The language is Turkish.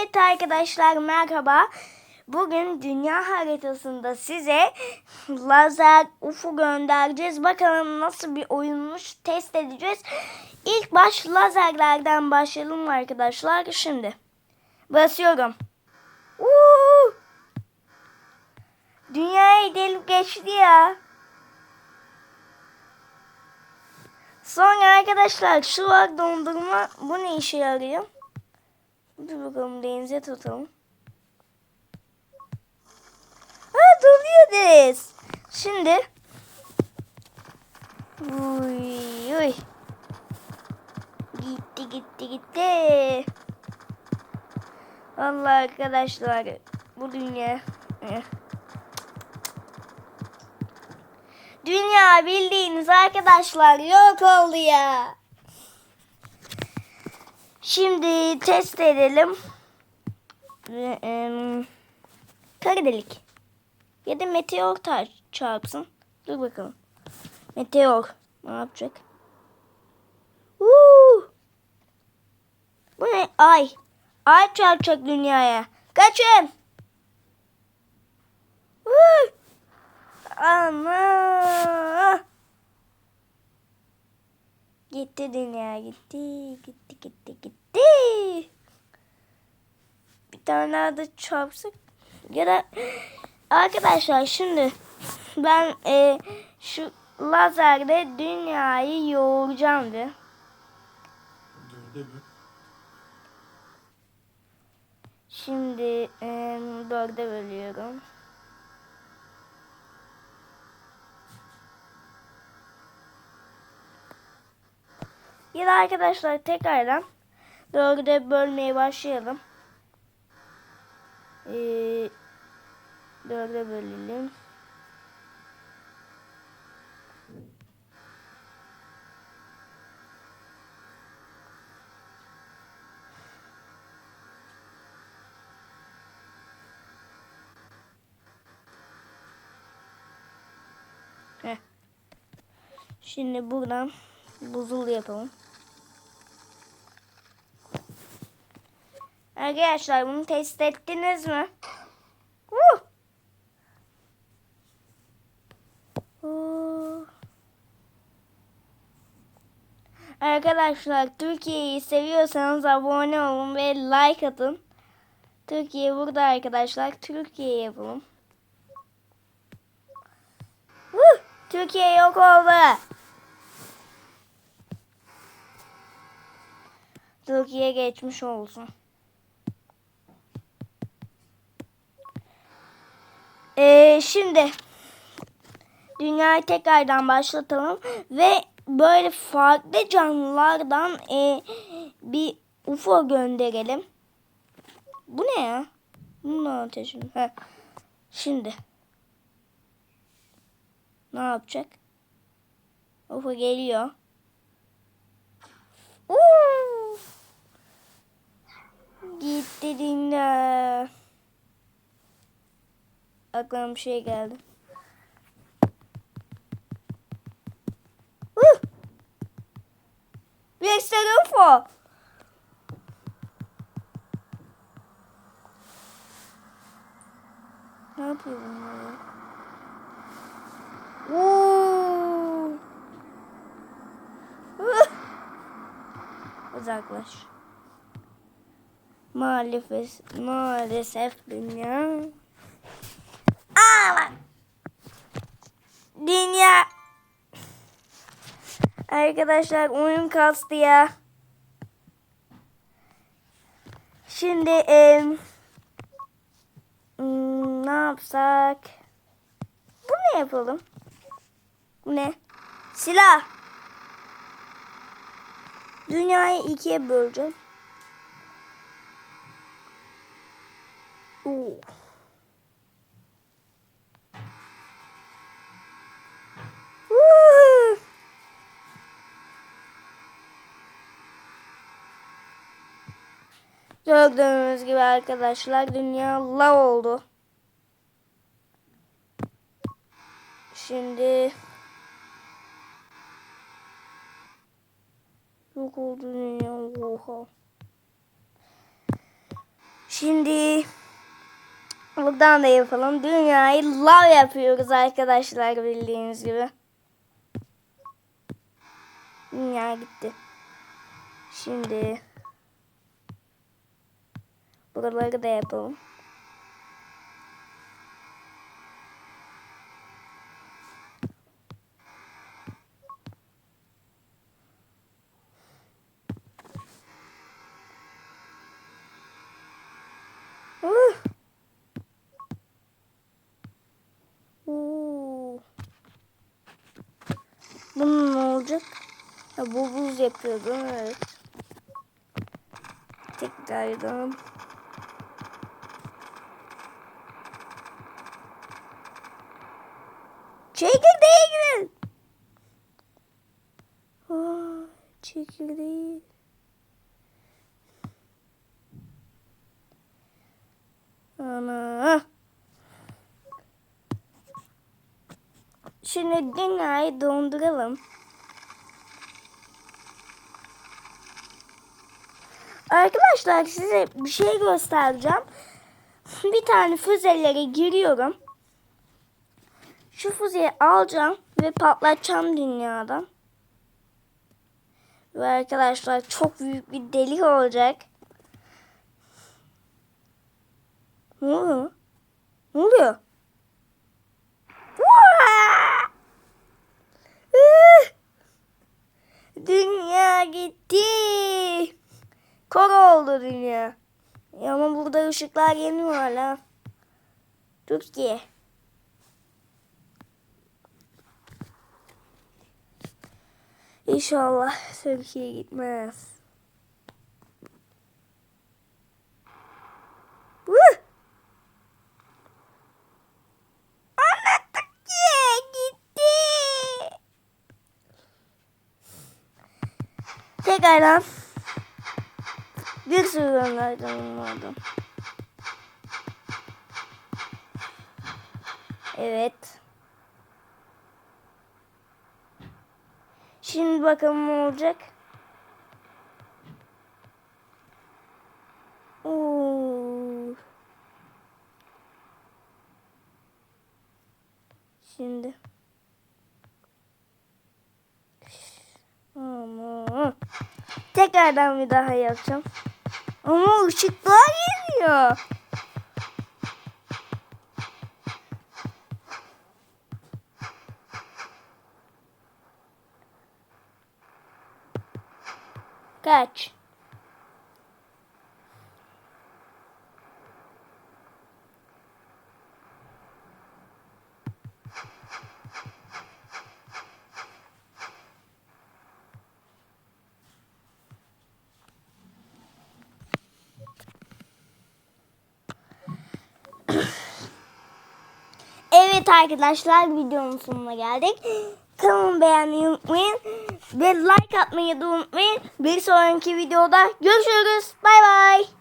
Evet arkadaşlar merhaba. Bugün dünya haritasında size lazer UFO göndereceğiz. Bakalım nasıl bir oyunmuş test edeceğiz. İlk baş lazerlerden başlayalım arkadaşlar. Şimdi basıyorum. Uuu! Dünyayı delip geçti ya. Sonra arkadaşlar şu var dondurma. Bu ne işe yarıyor? Dur bakalım denize tutalım. Ha doluyor deniz. Şimdi. Uy, uy. Gitti gitti gitti. Vallahi arkadaşlar bu dünya. eh. Dünya bildiğiniz arkadaşlar yok oldu ya. Şimdi test edelim. Ve, em, kara delik. Ya da meteor çarpsın. Dur bakalım. Meteor. Ne yapacak? Uuu. Bu ne? Ay. Ay çarpacak dünyaya. Kaçın. Uuu. Ana. Gitti dünya gitti gitti gitti gitti. Bir tane daha da çarpsak ya da arkadaşlar şimdi ben e, şu lazerle dünyayı yoğuracağım de. Şimdi e, dörde bölüyorum. Da arkadaşlar tekrardan dörde bölmeye başlayalım. Ee, dörde bölelim. Şimdi buradan buzul yapalım. Arkadaşlar bunu test ettiniz mi? Uh! Uh. Arkadaşlar Türkiye'yi seviyorsanız abone olun ve like atın. Türkiye burada arkadaşlar. Türkiye yapalım. Uh! Türkiye yok oldu. Türkiye geçmiş olsun. Ee, şimdi dünyayı tekrardan başlatalım ve böyle farklı canlılardan e, bir UFO gönderelim. Bu ne ya? Bunun ateşi. Heh. Şimdi ne yapacak? UFO geliyor. Uuu. Gitti dünya. Aklıma bir şey geldi. Uh! Mr. UFO. Ne yapıyor bunlar? Uuu. Uh! Uzaklaş. Maalesef, maalesef dünya. Aa! Dünya. Arkadaşlar oyun kastı ya. Şimdi hmm, ne yapsak? Bu ne yapalım? Bu ne? Silah. Dünyayı ikiye böleceğim. Oo. Woo! Gördüğünüz gibi arkadaşlar dünya lav oldu. Şimdi yok oldu dünya oha. Şimdi buradan da yapalım. Dünyayı lav yapıyoruz arkadaşlar bildiğiniz gibi. Dünya gitti. Şimdi buraları da yapalım. Bunun ne olacak? Ha, bu buz yapıyordu evet. Tekrardan. Çekirdeğe girin. Aa, çekirdeği. Ana. Şimdi dünyayı donduralım. Arkadaşlar size bir şey göstereceğim. Bir tane füzelere giriyorum. Şu füzeyi alacağım ve patlatacağım dünyadan. Ve arkadaşlar çok büyük bir delik olacak. Ne oluyor? Ne oluyor? Dünya gitti. Kor oldu dünya. Ya ama burada ışıklar yanıyor hala. Türkiye. İnşallah Türkiye gitmez. Tekrardan bir sürü gönderdim vardı. Evet. Şimdi bakalım ne olacak. Şimdi. Ama. Tekrardan bir daha yapacağım. Ama ışıklar geliyor. Kaç? Evet arkadaşlar videonun sonuna geldik. Kanalımı beğenmeyi unutmayın. Ve like atmayı da unutmayın. Bir sonraki videoda görüşürüz. Bay bay.